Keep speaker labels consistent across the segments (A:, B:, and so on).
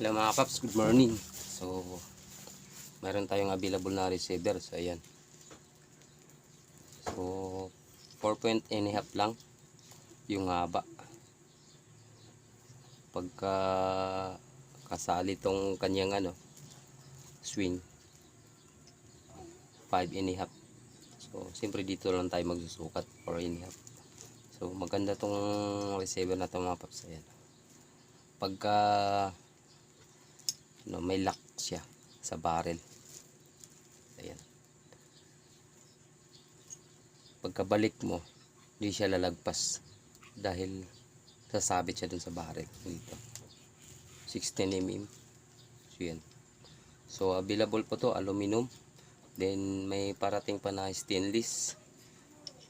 A: Hello mga paps, good morning. So, meron tayong available na receiver. So, ayan. So, 4 point and a half lang yung haba. Pagka kasali tong kanyang ano, swing, 5 and a half. So, siyempre dito lang tayo magsusukat, 4 and a half. So, maganda tong receiver na to mga paps. Ayan. Pagka no, may lock siya sa barrel. Ayan. Pagkabalik mo, hindi siya lalagpas dahil sasabit siya dun sa barrel dito. 16 mm. So yan. So available po to aluminum. Then may parating pa na stainless.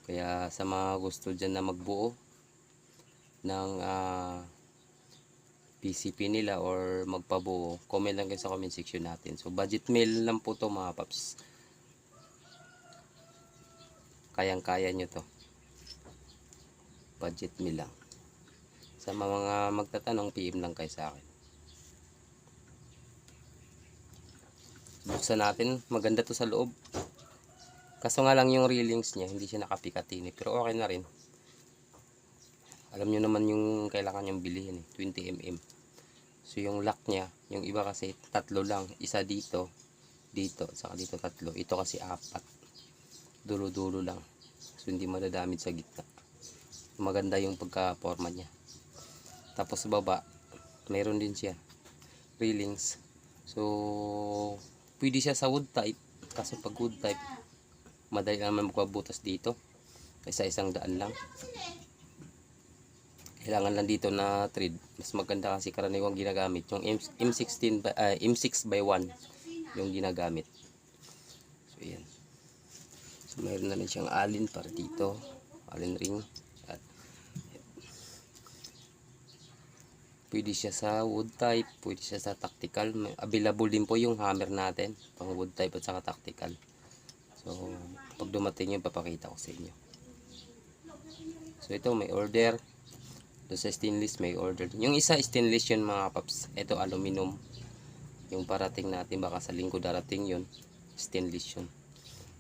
A: Kaya sa mga gusto dyan na magbuo ng ah, PCP nila or magpabuo, comment lang kayo sa comment section natin. So, budget meal lang po to mga paps. Kayang-kaya nyo to. Budget meal lang. Sa mga magtatanong, PM lang kayo sa akin. Buksan natin. Maganda to sa loob. Kaso nga lang yung railings niya, hindi siya nakapikatini. Pero okay na rin. Alam nyo naman yung kailangan niyong bilhin eh. 20mm. So yung lock niya, yung iba kasi tatlo lang. Isa dito, dito, saka dito tatlo. Ito kasi apat. Dulo-dulo lang. So hindi madadamit sa gitna. Maganda yung pagka-forma niya. Tapos sa baba, meron din siya. Railings. So, pwede siya sa wood type. Kasi pag wood type, madali naman magpabutas dito. Kaysa isang daan lang kailangan lang dito na thread. Mas maganda kasi karaniwang ginagamit yung M M16 by, ah, M6 by 1 yung ginagamit. So yan so mayroon na rin siyang alin para dito. Alin ring at pwede siya sa wood type pwede siya sa tactical. Available din po yung hammer natin pang wood type at saka tactical. So pag dumating yun papakita ko sa inyo. So ito may order doon sa stainless may order. Yung isa stainless yun mga paps. Ito aluminum. Yung parating natin baka sa linggo darating yun. Stainless yun.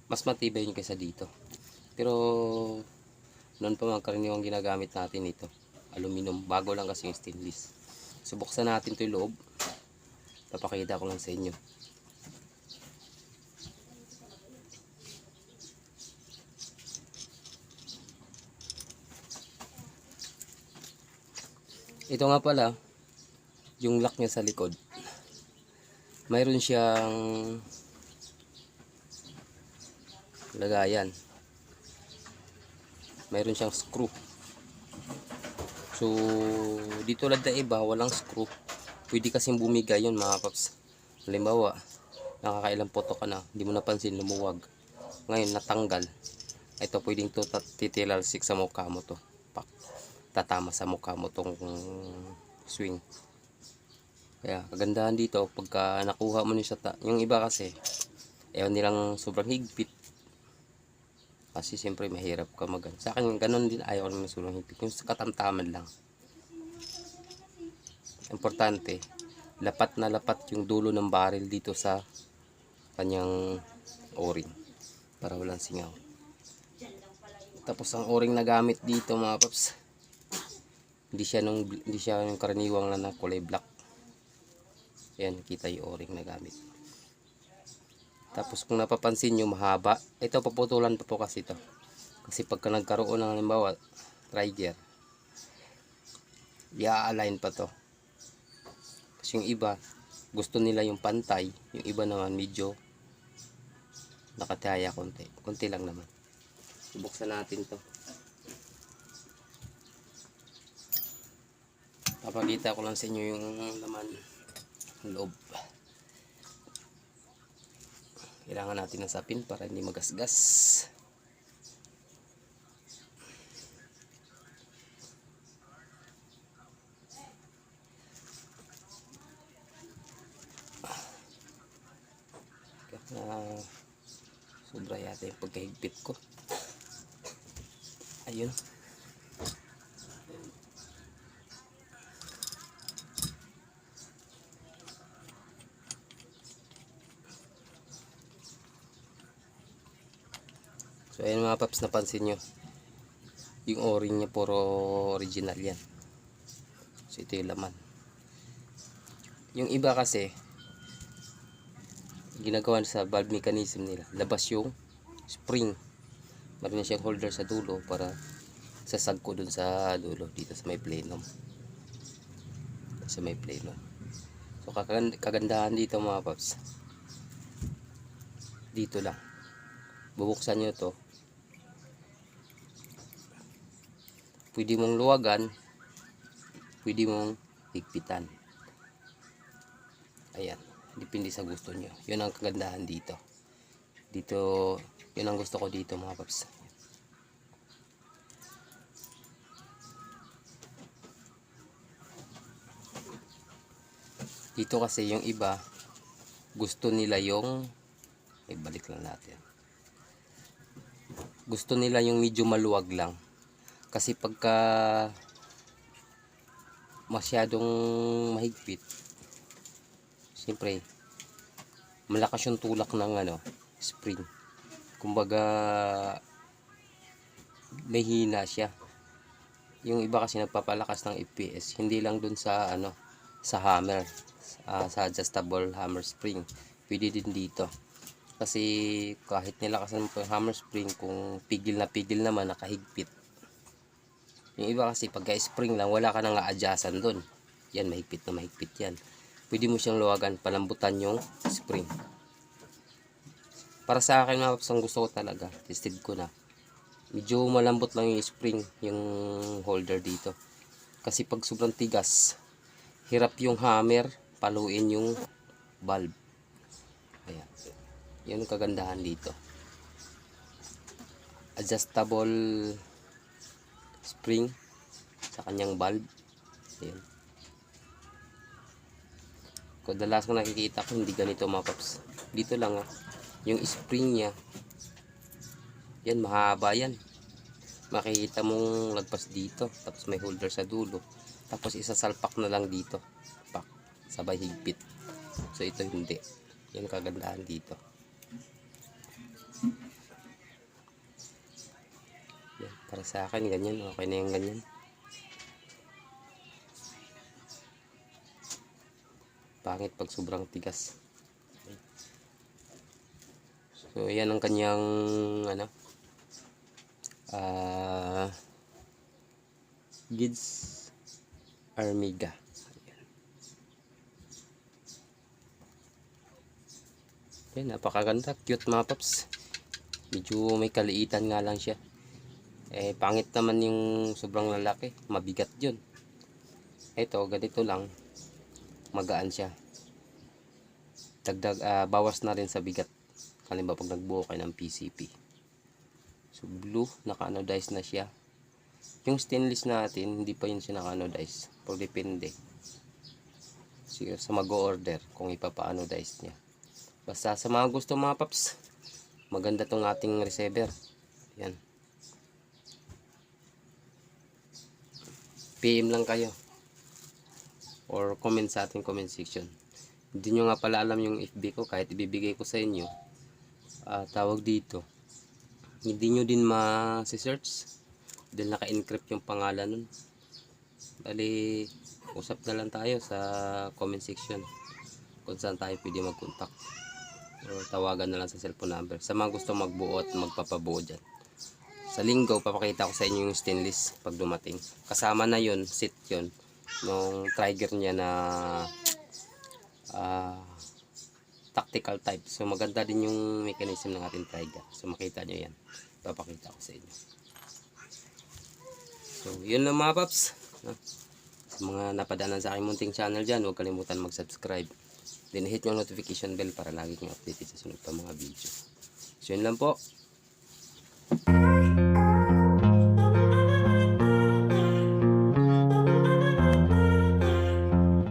A: Mas matibay yun kaysa dito. Pero noon pa mga karaniwang ginagamit natin ito. Aluminum. Bago lang kasi yung stainless. Subuksan natin to yung loob. Papakita ko lang sa inyo. Ito nga pala, yung lock niya sa likod. Mayroon siyang lagayan. Mayroon siyang screw. So, dito lang na iba, walang screw. Pwede kasing bumigay yun mga paps. Halimbawa, nakakailang photo ka na, hindi mo napansin, lumuwag. Ngayon, natanggal. Ito, pwedeng to titilalsik sa mukha mo to. Tatama sa mukha mo tong swing. Kaya kagandahan dito pagka nakuha mo ni sa yung iba kasi ewan nilang sobrang higpit. Kasi siyempre mahirap ka mag Sa akin ganun din ayaw ko naman sobrang higpit. Yung sa katamtaman lang. Importante, lapat na lapat yung dulo ng barrel dito sa kanyang o-ring para walang singaw. Tapos ang o-ring na gamit dito mga paps, hindi siya nung hindi siya yung karaniwang na, na kulay black. Yan kita yung o-ring na gamit. Tapos kung napapansin nyo mahaba. Ito paputulan pa po kasi ito. Kasi pagka nagkaroon ng halimbawa trigger i-align pa to. Kasi yung iba gusto nila yung pantay. Yung iba naman medyo nakataya konti. Konti lang naman. Buksan natin to papakita ko lang sa inyo yung laman ng loob. Kailangan natin ng sapin para hindi magasgas. Na sobra yata yung pagkahigpit ko. Ayun So ayun mga paps, napansin nyo. Yung o-ring niya puro original yan. So ito yung laman. Yung iba kasi, ginagawa sa valve mechanism nila. Labas yung spring. Meron siyang holder sa dulo para sasag ko dun sa dulo dito sa may plenum. Sa may plenum. So kagand- kagandahan dito mga paps. Dito lang. Bubuksan nyo to. Pwede mong luwagan. Pwede mong higpitan. Ayan. Depende sa gusto nyo. Yun ang kagandahan dito. Dito, yun ang gusto ko dito mga paps. Dito kasi yung iba, gusto nila yung, ibalik lang natin. Gusto nila yung medyo maluwag lang. Kasi pagka masyadong mahigpit, siyempre, malakas yung tulak ng ano, spring. Kumbaga, may siya. Yung iba kasi nagpapalakas ng FPS, hindi lang dun sa ano, sa hammer, ah, sa adjustable hammer spring. Pwede din dito. Kasi kahit nilakasan mo yung hammer spring, kung pigil na pigil naman, nakahigpit. Yung iba kasi pagka spring lang, wala ka nang adjustan dun. Yan, mahigpit na mahigpit yan. Pwede mo siyang luwagan, palambutan yung spring. Para sa akin, mga ang gusto ko talaga, tested ko na. Medyo malambot lang yung spring, yung holder dito. Kasi pag sobrang tigas, hirap yung hammer, paluin yung valve. Ayan. Yan ang kagandahan dito. Adjustable spring sa kanyang valve. Ayan. Kadalas ko nakikita ko hindi ganito mga paps. Dito lang ah. Yung spring niya. Yan mahaba yan. Makikita mong lagpas dito. Tapos may holder sa dulo. Tapos isasalpak na lang dito. Pak. Sabay higpit. So ito hindi. Yan kagandahan dito. Para sa akin ganyan. Okay na yung ganyan. Pangit pag sobrang tigas. So yan ang kanyang ano ah Gids Armiga. Yan, napakaganda. Cute mga paps. Medyo may kaliitan nga lang siya. Eh, pangit naman yung sobrang lalaki. Mabigat yun. Ito, ganito lang. Magaan siya. Dagdag, ah, bawas na rin sa bigat. Halimbawa pag nagbuo kayo ng PCP. So, blue, naka-anodize na siya. Yung stainless natin, hindi pa yun siya naka-anodize. Pero depende. Sige, sa mag-order kung ipapa-anodize niya. Basta sa mga gusto mga paps, maganda tong ating receiver. Yan. PM lang kayo. Or comment sa ating comment section. Hindi nyo nga pala alam yung FB ko kahit ibibigay ko sa inyo. Ah, tawag dito. Hindi nyo din ma-search dahil naka-encrypt yung pangalan nun. Bali, usap na lang tayo sa comment section kung saan tayo pwede mag-contact. O tawagan na lang sa cellphone number. Sa mga gusto magbuo at magpapabuo dyan. Sa linggo, papakita ko sa inyo yung stainless pag dumating. Kasama na yon set yon nung trigger niya na ah, tactical type. So maganda din yung mechanism ng ating trigger. So makita nyo yan. Papakita ko sa inyo. So yun lang mga paps. No? Sa mga napadaanan sa aking munting channel dyan, huwag kalimutan mag-subscribe. Then hit yung notification bell para lagi kang updated sa sunod pa mga video. So yun lang po.